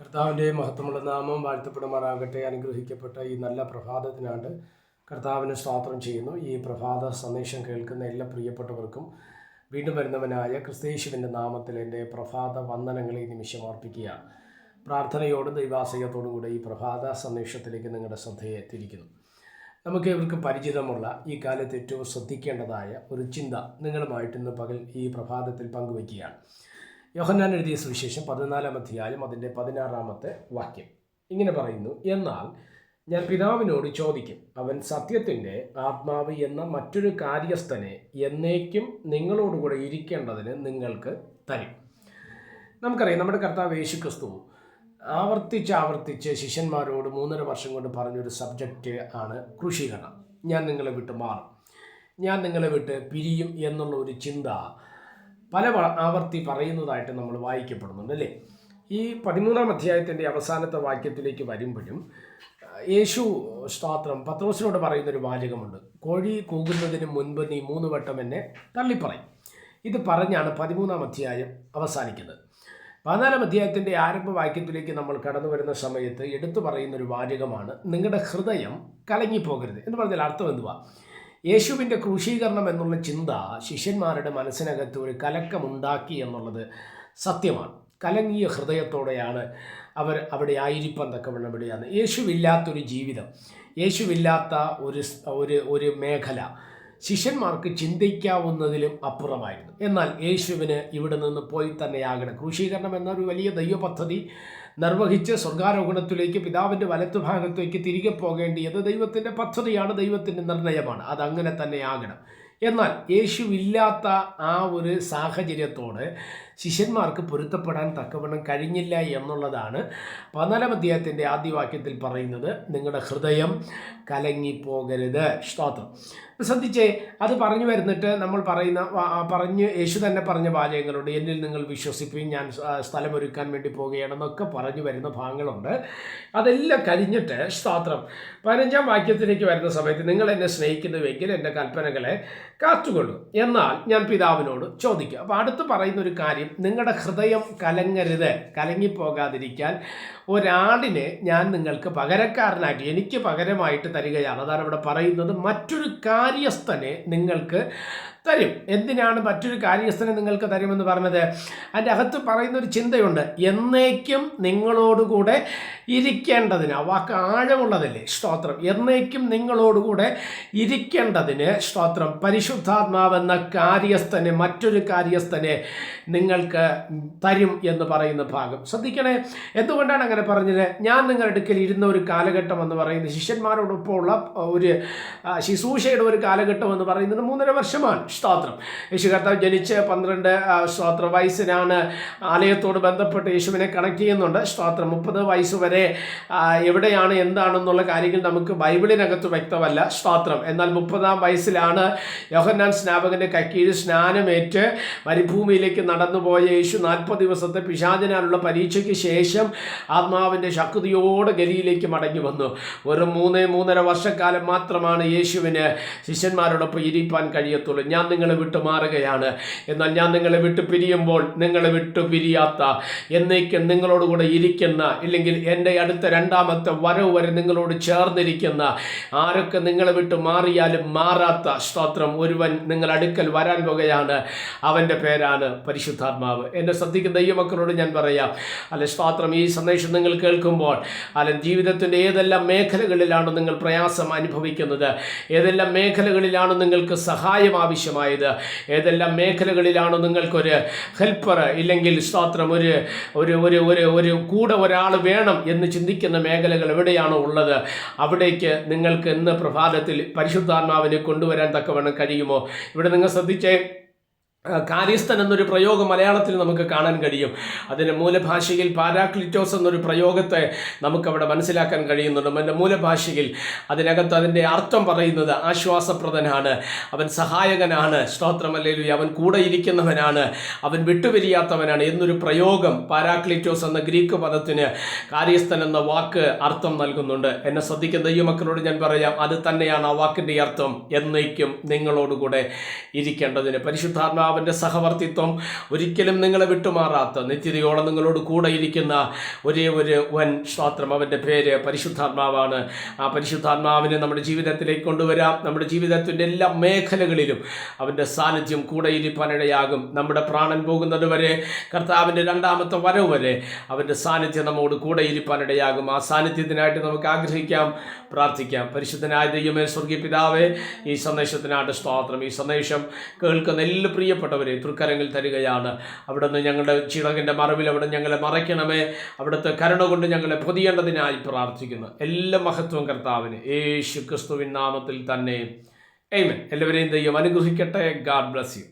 കർത്താവിന്റെ മഹത്വമുള്ള നാമം വാഴ്ത്തപ്പെടുമാറാകട്ടെ. അനുഗ്രഹിക്കപ്പെട്ട ഈ നല്ല പ്രഭാതത്തിനാണ്ട് കർത്താവിനെ സ്വാത്രം ചെയ്യുന്നു. ഈ പ്രഭാത സന്ദേശം കേൾക്കുന്ന എല്ലാ പ്രിയപ്പെട്ടവർക്കും വീണ്ടും വരുന്നവനായ ക്രിസ്തേശുവിന്റെ നാമത്തിൽ എന്റെ പ്രഭാത വന്ദനങ്ങളെ നിമിഷം അർപ്പിക്കുക. പ്രാർത്ഥനയോടും ദൈവാശയത്തോടും കൂടെ ഈ പ്രഭാത സന്ദേശത്തിലേക്ക് നിങ്ങളുടെ ശ്രദ്ധയെ തിരിക്കുന്നു നമുക്ക് ഇവർക്ക് പരിചിതമുള്ള ഈ കാലത്ത് ഏറ്റവും ശ്രദ്ധിക്കേണ്ടതായ ഒരു ചിന്ത നിങ്ങളുമായിട്ട് ഇന്ന് പകൽ ഈ പ്രഭാതത്തിൽ പങ്കുവയ്ക്കുകയാണ്. യോഹന്നാൻ എഴുതിയ സുവിശേഷം പതിനാലാം അധ്യായം അതിന്റെ പതിനാറാമത്തെ വാക്യം. ഇങ്ങനെ പറയുന്നു എന്നാൽ ഞാൻ പിതാവിനോട് ചോദിക്കും അവൻ സത്യത്തിന്റെ ആത്മാവ് എന്ന മറ്റൊരു കാര്യസ്ഥനെ എന്നേക്കും നിങ്ങളോടുകൂടെ ഇരിക്കേണ്ടതിന് നിങ്ങൾക്ക് തരും. നമുക്കറിയാം നമ്മുടെ കർത്താവ് യേശു ക്രിസ്തു ആവർത്തിച്ച് ആവർത്തിച്ച് ശിഷ്യന്മാരോട് മൂന്നര വർഷം കൊണ്ട് പറഞ്ഞൊരു സബ്ജക്റ്റ് ആണ് കൃഷീകരണം ഞാൻ നിങ്ങളെ വിട്ട് മാറും. ഞാൻ നിങ്ങളെ വിട്ട് പിരിയും എന്നുള്ള ഒരു ചിന്ത പല ആവർത്തി പറയുന്നതായിട്ട് നമ്മൾ വായിക്കപ്പെടുന്നുണ്ട് അല്ലേ? ഈ പതിമൂന്നാം അധ്യായത്തിന്റെ അവസാനത്തെ വാക്യത്തിലേക്ക് വരുമ്പോഴും യേശു സ്തോത്രം പത്രോസിനോട് പറയുന്നൊരു വാചകമുണ്ട്. കോഴി കൂകുന്നതിന് മുൻപ് നീ മൂന്ന് വട്ടം എന്നെ തള്ളിപ്പറയും. ഇത് പറഞ്ഞാണ് പതിമൂന്നാം അധ്യായം അവസാനിക്കുന്നത്. പതിനാലാം അധ്യായത്തിന്റെ ആരംഭ വാക്യത്തിലേക്ക് നമ്മൾ കടന്നു വരുന്ന സമയത്ത് എടുത്തു പറയുന്നൊരു വാചകമാണ് നിങ്ങളുടെ ഹൃദയം കലങ്ങിപ്പോകരുത്. എന്ന് പറഞ്ഞാൽ അർത്ഥം എന്തുവാ? യേശുവിന്റെ ക്രൂശീകരണം എന്നുള്ള ചിന്ത ശിഷ്യന്മാരുടെ മനസ്സിനകത്ത് ഒരു കലക്കമുണ്ടാക്കി എന്നുള്ളത് സത്യമാണ്. കലങ്ങിയ ഹൃദയത്തോടെയാണ് അവർ അവിടെ ആയിരിപ്പം തക്കവണ്ണം യേശുവില്ലാത്തൊരു ജീവിതം യേശുവില്ലാത്ത ഒരു ഒരു ഒരു മേഖല ശിഷ്യന്മാർക്ക് ചിന്തിക്കാവുന്നതിലും അപ്പുറമായിരുന്നു. എന്നാൽ യേശുവിന് ഇവിടെ നിന്ന് പോയി തന്നെയാകണം. ക്രൂശീകരണം എന്നൊരു വലിയ ദൈവ പദ്ധതി നിർവഹിച്ച് സ്വർഗാരോഹണത്തിലേക്ക് പിതാവിന്റെ വലത്തുഭാഗത്തേക്ക് തിരികെ പോകേണ്ടിയത് ദൈവത്തിന്റെ പദ്ധതിയാണ് ദൈവത്തിന്റെ നിർണയമാണ്. അതങ്ങനെ തന്നെ ആകണം എന്നാൽ യേശുവില്ലാത്ത ആ ഒരു സാഹചര്യത്തോട് ശിഷ്യന്മാർക്ക് പൊരുത്തപ്പെടാൻ തക്കവണ്ണം കഴിഞ്ഞില്ല എന്നുള്ളതാണ് പതിനാലാം അധ്യായത്തിന്റെ ആദ്യ വാക്യത്തിൽ പറയുന്നത്. നിങ്ങളുടെ ഹൃദയം കലങ്ങിപ്പോകരുത്. സ്തോത്രം. ശ്രദ്ധിച്ചേ അത് പറഞ്ഞു വരുന്നിട്ട് നമ്മൾ പറയുന്ന പറഞ്ഞ് യേശു തന്നെ പറഞ്ഞ വാചകങ്ങളുണ്ട്. എന്നിൽ നിങ്ങൾ വിശ്വസിപ്പിൻ ഞാൻ സ്ഥലമൊരുക്കാൻ വേണ്ടി പോവുകയാണെന്നൊക്കെ പറഞ്ഞു വരുന്ന ഭാഗങ്ങളുണ്ട്. അതെല്ലാം കഴിഞ്ഞിട്ട് സ്തോത്രം. പതിനഞ്ചാം വാക്യത്തിലേക്ക് വരുന്ന സമയത്ത് നിങ്ങൾ എന്നെ സ്നേഹിക്കുന്നുവെങ്കിൽ എന്റെ കൽപ്പനകളെ കാത്തുകൊള്ളൂ. എന്നാൽ ഞാൻ പിതാവിനോട് ചോദിക്കും. അപ്പോൾ അടുത്ത് പറയുന്ന ഒരു കാര്യം നിങ്ങളുടെ ഹൃദയം കലങ്ങരുത് കലങ്ങിപ്പോകാതിരിക്കാൻ ഒരാടിനെ ഞാൻ നിങ്ങൾക്ക് പകരക്കാരനാക്കി എനിക്ക് പകരമായിട്ട് തരികയാണ്. അതാണ് ഇവിടെ പറയുന്നത്. മറ്റൊരു കാര്യസ്ഥനെ നിങ്ങൾക്ക് തരും. എന്തിനാണ് മറ്റൊരു കാര്യസ്ഥനെ നിങ്ങൾക്ക് തരുമെന്ന് പറഞ്ഞത്? അതിന്റെ അകത്ത് പറയുന്ന ഒരു ചിന്തയുണ്ട്. എന്നേക്കും നിങ്ങളോടുകൂടെ ഇരിക്കേണ്ടതിന് ആ വാക്ക് ആഴമുള്ളതല്ലേ? സ്തോത്രം. എന്നേക്കും നിങ്ങളോടുകൂടെ ഇരിക്കേണ്ടതിന് സ്തോത്രം. പരിശുദ്ധാത്മാവെന്ന കാര്യസ്ഥനെ മറ്റൊരു കാര്യസ്ഥനെ നിങ്ങൾക്ക് തരും എന്ന് പറയുന്ന ഭാഗം. ശ്രദ്ധിക്കണേ. എന്തുകൊണ്ടാണ് അങ്ങനെ പറഞ്ഞത്? ഞാൻ നിങ്ങളുടെ അടുക്കൽ ഇരുന്ന ഒരു കാലഘട്ടം എന്ന് പറയുന്നത് ശിഷ്യന്മാരോടൊപ്പമുള്ള ഒരു ശുശ്രൂഷയുടെ ഒരു കാലഘട്ടം എന്ന് പറയുന്നത് മൂന്നര വർഷമാണ്. സ്തോത്രം. യേശു കർത്താവ് ജനിച്ച് പന്ത്രണ്ട് സ്തോത്ര വയസ്സിനാണ് ആലയത്തോട് ബന്ധപ്പെട്ട് യേശുവിനെ കണക്ട് ചെയ്യുന്നുണ്ട്. സ്തോത്രം മുപ്പത് വയസ്സ് വരെ എവിടെയാണ് എന്താണെന്നുള്ള കാര്യങ്ങൾ നമുക്ക് ബൈബിളിനകത്ത് വ്യക്തമല്ല. സ്തോത്രം. എന്നാൽ മുപ്പതാം വയസ്സിലാണ് യോഹന്നാൻ സ്നാപകന്റെ കക്കീഴ് സ്നാനമേറ്റ് മരുഭൂമിയിലേക്ക് നടന്നുപോയ യേശു നാൽപ്പത് ദിവസത്തെ പിശാചനാലുള്ള പരീക്ഷയ്ക്ക് ശേഷം ആത്മാവിന്റെ ശക്തിയോടെ ഗലിയിലേക്ക് മടങ്ങി വന്നു. വെറും മൂന്ന് മൂന്നര വർഷക്കാലം മാത്രമാണ് യേശുവിന് ശിഷ്യന്മാരോടൊപ്പം ഇരിപ്പാൻ കഴിയത്തുള്ളൂ. ഞാൻ നിങ്ങളെ വിട്ടു മാറുകയാണ്. എന്നാൽ ഞാൻ നിങ്ങളെ വിട്ടു പിരിയുമ്പോൾ നിങ്ങളെ വിട്ടു പിരിയാത്ത എന്നേക്കും നിങ്ങളോടുകൂടെ ഇരിക്കുന്ന ഇല്ലെങ്കിൽ എന്റെ അടുത്ത രണ്ടാമത്തെ വരവ് വരെ നിങ്ങളോട് ചേർന്നിരിക്കുന്ന ആരൊക്കെ നിങ്ങളെ വിട്ട് മാറിയാലും മാറാത്ത സ്തോത്രം ഒരുവൻ നിങ്ങൾ അടുക്കൽ വരാൻ പോകുകയാണ്. അവന്റെ പേരാണ് പരിശുദ്ധാത്മാവ്. എന്നെ ശ്രദ്ധിക്കുന്ന ദൈവമക്കളോട് ഞാൻ പറയാം. അല്ലെ സ്തോത്രം ഈ സന്ദേശം നിങ്ങൾ കേൾക്കുമ്പോൾ അല്ലെ ജീവിതത്തിന്റെ ഏതെല്ലാം മേഖലകളിലാണോ നിങ്ങൾ പ്രയാസം അനുഭവിക്കുന്നത്? ഏതെല്ലാം മേഖലകളിലാണോ നിങ്ങൾക്ക് സഹായം ആവശ്യമായത്. ഏതെല്ലാം മേഖലകളിലാണോ നിങ്ങൾക്കൊരു ഹെൽപ്പർ ഇല്ലെങ്കിൽ സ്വാത്രം ഒരു ഒരു ഒരു ഒരു ഒരു കൂടെ ഒരാൾ വേണം എന്ന് ചിന്തിക്കുന്ന മേഖലകൾ എവിടെയാണോ ഉള്ളത്? അവിടേക്ക് നിങ്ങൾക്ക് ഇന്ന് പ്രഭാതത്തിൽ പരിശുദ്ധാത്മാവിനെ കൊണ്ടുവരാൻ തക്കവണ്ണം കഴിയുമോ? ഇവിടെ നിങ്ങൾ ശ്രദ്ധിച്ചേ കാര്യസ്ഥൻ എന്നൊരു പ്രയോഗം മലയാളത്തിൽ നമുക്ക് കാണാൻ കഴിയും. അതിന്റെ മൂലഭാഷയിൽ പാരാക്ലിറ്റോസ് എന്നൊരു പ്രയോഗത്തെ നമുക്കവിടെ മനസ്സിലാക്കാൻ കഴിയുന്നുണ്ട്. എന്റെ മൂലഭാഷയിൽ അതിനകത്ത് അതിന്റെ അർത്ഥം പറയുന്നത് ആശ്വാസപ്രദനാണ്. അവൻ സഹായകനാണ്. സ്തോത്രമല്ലേലു അവൻ കൂടെ ഇരിക്കുന്നവനാണ് അവൻ വിട്ടുപിരിയാത്തവനാണ് എന്നൊരു പ്രയോഗം പാരാക്ലിറ്റോസ് എന്ന ഗ്രീക്ക് പദത്തിന് കാര്യസ്ഥൻ എന്ന വാക്ക് അർത്ഥം നൽകുന്നുണ്ട്. എന്നെ ശ്രദ്ധിക്കുന്ന ദൈവമക്കളോട് ഞാൻ പറയാം അത് തന്നെയാണ് ആ വാക്കിന്റെ അർത്ഥം എന്നേക്കും നിങ്ങളോടുകൂടെ ഇരിക്കേണ്ടതിന്. പരിശുദ്ധാത്മാവ് കർത്താവിന്റെ സഹവർത്തിത്വം ഒരിക്കലും നിങ്ങളെ വിട്ടുമാറാത്ത നിത്യതയോളം നിങ്ങളോട് കൂടെ ഇരിക്കുന്ന ഒരേ ഒരു വൻ സ്വാത്രം അവന്റെ പേര് പരിശുദ്ധാത്മാവാണ്. ആ പരിശുദ്ധാത്മാവിനെ നമ്മുടെ ജീവിതത്തിലേക്ക് കൊണ്ടുവരാം. നമ്മുടെ ജീവിതത്തിന്റെ എല്ലാ മേഖലകളിലും അവന്റെ സാന്നിധ്യം കൂടെ ഇരിപ്പാനിടയാകും. നമ്മുടെ പ്രാണൻ പോകുന്നത് വരെ കർത്താവിന്റെ രണ്ടാമത്തെ വരവ് വരെ അവന്റെ സാന്നിധ്യം നമ്മോട് കൂടെ ഇരിപ്പാനിടയാകും. ആ സാന്നിധ്യത്തിനായിട്ട് നമുക്ക് ആഗ്രഹിക്കാം പ്രാർത്ഥിക്കാം. പരിശുദ്ധനായ ദൈവമേ സ്വർഗീയ പിതാവേ ഈ സന്ദേശത്തിനായിട്ട് സ്തോത്രം. ഈ സന്ദേശം കേൾക്കുന്ന എല്ലാ പ്രിയപ്പെട്ടവരെ തൃക്കരങ്ങൾ തരികയാണ്. അവിടുന്ന് ഞങ്ങളുടെ ചിറകിന്റെ മറവിൽ അവിടെ ഞങ്ങളെ മറയ്ക്കണമേ. അവിടുത്തെ കരുണ കൊണ്ട് ഞങ്ങളെ പൊതിയേണ്ടതിനായി പ്രാർത്ഥിക്കുന്നു. എല്ലാ മഹത്വം കർത്താവിന് യേശു ക്രിസ്തുവിൻ നാമത്തിൽ തന്നെ. എയ്മൻ എല്ലാവരെയും ദൈവം അനുഗ്രഹിക്കട്ടെ. God bless you